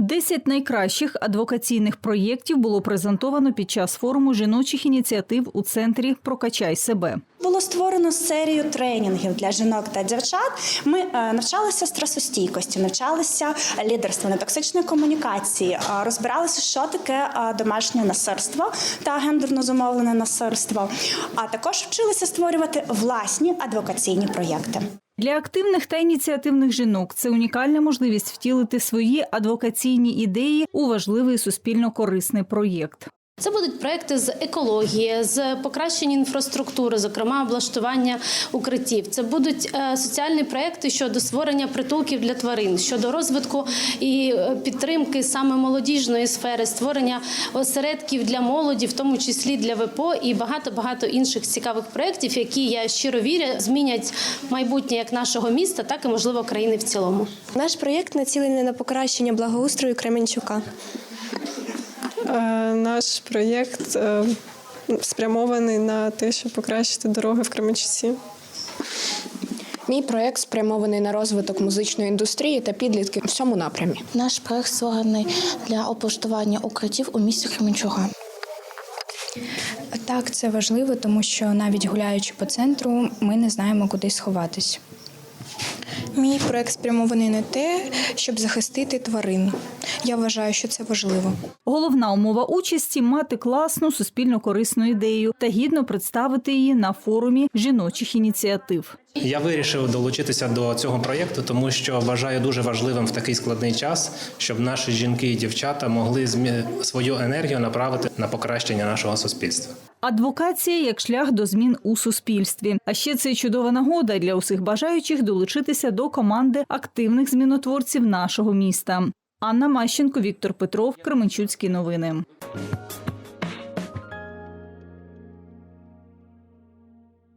Десять найкращих адвокаційних проєктів було презентовано під час форуму жіночих ініціатив у центрі Прокачай себе. Було створено серію тренінгів для жінок та дівчат. Ми е, навчалися стресостійкості, навчалися лідерству, нетоксичної комунікації, е, розбиралися, що таке е, домашнє насильство та гендерно зумовлене насильство. А також вчилися створювати власні адвокаційні проєкти. Для активних та ініціативних жінок це унікальна можливість втілити свої адвокаційні ідеї у важливий суспільно корисний проєкт. Це будуть проекти з екології, з покращення інфраструктури, зокрема облаштування укриттів. Це будуть е, соціальні проекти щодо створення притулків для тварин, щодо розвитку і е, підтримки саме молодіжної сфери, створення осередків для молоді, в тому числі для ВПО, і багато багато інших цікавих проєктів, які я щиро вірю, змінять майбутнє як нашого міста, так і можливо країни в цілому. Наш проєкт націлений на покращення благоустрою Кременчука. Е, Наш проєкт е, спрямований на те, щоб покращити дороги в Кременчуці. Мій проект спрямований на розвиток музичної індустрії та підлітків у всьому напрямі. Наш проект створений для облаштування укриттів у місті Кременчуга. Так, це важливо, тому що навіть гуляючи по центру, ми не знаємо, куди сховатись. Мій проект спрямований на те, щоб захистити тварин. Я вважаю, що це важливо. Головна умова участі мати класну суспільно корисну ідею та гідно представити її на форумі жіночих ініціатив. Я вирішив долучитися до цього проєкту, тому що вважаю дуже важливим в такий складний час, щоб наші жінки і дівчата могли змі- свою енергію направити на покращення нашого суспільства. Адвокація як шлях до змін у суспільстві. А ще це чудова нагода для усіх бажаючих долучитися до команди активних змінотворців нашого міста. Анна Мащенко, Віктор Петров, Кременчуцькі новини.